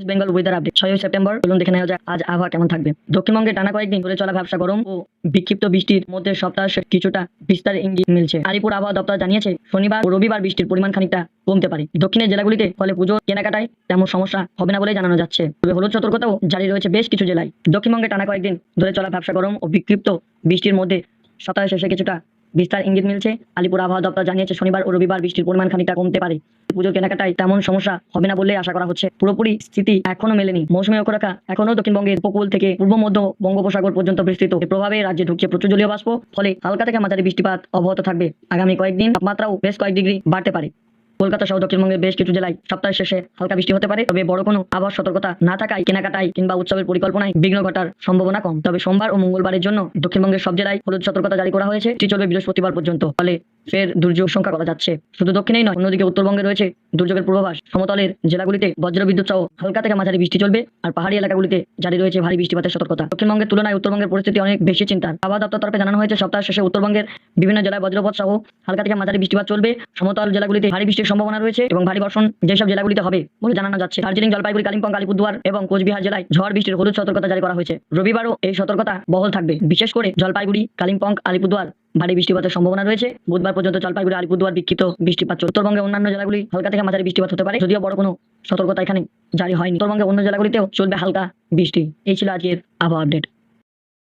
West Bengal weather update ছয়ই September চলুন দেখে নেওয়া যাক, আজ আবহাওয়া কেমন থাকবে। দক্ষিণবঙ্গে টানা কয়েকদিন ধরে চলা ব্যবসা গরম ও বিক্ষিপ্ত বৃষ্টির মধ্যে সপ্তাহ কিছুটা বিস্তার ইঙ্গিত মিলছে। আলিপুর আবহাওয়া দপ্তর জানিয়েছে, শনিবার ও রবিবার বৃষ্টির পরিমাণ খানিকটা কমতে পারে। দক্ষিণের জেলাগুলিতে ফলে পুজো, কেনাকাটায় তেমন সমস্যা হবে না বলে জানানো যাচ্ছে। তবে হলুদ সতর্কতাও জারি রয়েছে বেশ কিছু জেলায়। দক্ষিণবঙ্গে টানা কয়েকদিন ধরে চলা ব্যবসা গরম ও বিক্ষিপ্ত বৃষ্টির মধ্যে সপ্তাহ শেষে কিছুটা বিস্তার ইঙ্গিত মিলছে। আলিপুর আবহাওয়া দপ্তর জানিয়েছে, শনিবার ও রবিবার বৃষ্টির পরিমাণ খানিকটা কমতে পারে। পুজোর কেনাকাটায় তেমন সমস্যা হবে না বলে আশা করা হচ্ছে। পুরোপুরি স্থিতি এখনও মেলেনি। মৌসুমী অক্ষরেখা এখনও দক্ষিণবঙ্গের উপকূল থেকে পূর্ব, মধ্য বঙ্গোপসাগর পর্যন্ত বিস্তৃত। প্রভাবে রাজ্যে ঢুকছে প্রচুর জলীয় বাষ্প, ফলে হালকা থেকে মাঝারি বৃষ্টিপাত অব্যাহত থাকবে। আগামী কয়েকদিন তাপমাত্রাও বেশ কয়েক ডিগ্রি বাড়তে পারে। কলকাতা সহ দক্ষিণবঙ্গের বেশ কিছু জেলায় সপ্তাহের শেষে হালকা বৃষ্টি হতে পারে। তবে বড় কোনো আবহাওয়া সতর্কতা না থাকায় কেনাকাটায় কিংবা উৎসবের পরিকল্পনায় বিঘ্ন ঘটার সম্ভাবনা কম। তবে সোমবার ও মঙ্গলবারের জন্য দক্ষিণবঙ্গের সব জেলায় হলুদ সতর্কতা জারি করা হয়েছে। এটি চলবে বৃহস্পতিবার পর্যন্ত। ফলে ফের দুর্যোগ সংখ্যা করা যাচ্ছে। শুধু দক্ষিণেই নয়, অন্যদিকে উত্তরবঙ্গে রয়েছে দুর্যোগের পূর্বাভাস। সমতলের জেলাগুলিতে বজ্রবিদ্যুৎ সহ হালকা থেকে মাঝারি বৃষ্টি চলবে আর পাহাড়ি এলাকাগুলিতে জারি রয়েছে ভারী বৃষ্টিপাতের সতর্কতা। দক্ষিণবঙ্গের তুলনায় উত্তরবঙ্গের পরিস্থিতি অনেক বেশি চিন্তার। আবহাওয়া দপ্তর তরফে জানানো হয়েছে সপ্তাহ শেষে উত্তরবঙ্গের বিভিন্ন জেলায় বজ্রপাত সহ হালকা থেকে মাঝারি বৃষ্টিপাত চলবে। সমতল জেলাগুলিতে ভারী বৃষ্টির সম্ভাবনা রয়েছে এবং ভারী বর্ষণ যেসব জেলাগুলিতে হবে বলে জানানো যাচ্ছে। দার্জিলিং, জলপাইগুড়ি, কালিম্পং, আলিপুরদুয়ার এবং কোচবিহার জেলায় ঝড়, বৃষ্টির হলুদ সতর্কতা জারি করা হয়েছে। রবিবারও এই সতর্কতা বহল থাকবে। বিশেষ করে জলপাইগুড়ি, কালিম্পং, আলিপুরদুয়ার ভারী বৃষ্টিপাতের সম্ভাবনা রয়েছে। বুধবার পর্যন্ত জলপাইগুড়ি, আলিপুরদুয়ার বিক্ষিপ্ত বৃষ্টিপাত। চলবে। উত্তরবঙ্গে অন্যান্য জেলাগুলি হালকা থেকে মাঝারি বৃষ্টিপাত হতে পারে, যদিও বড় কোনো সতর্কতা এখানে জারি হয়নি। উত্তরবঙ্গে অন্য জেলাগুলিতেও চলবে হালকা বৃষ্টি। এই ছিল আজকের আবহাওয়া আপডেট।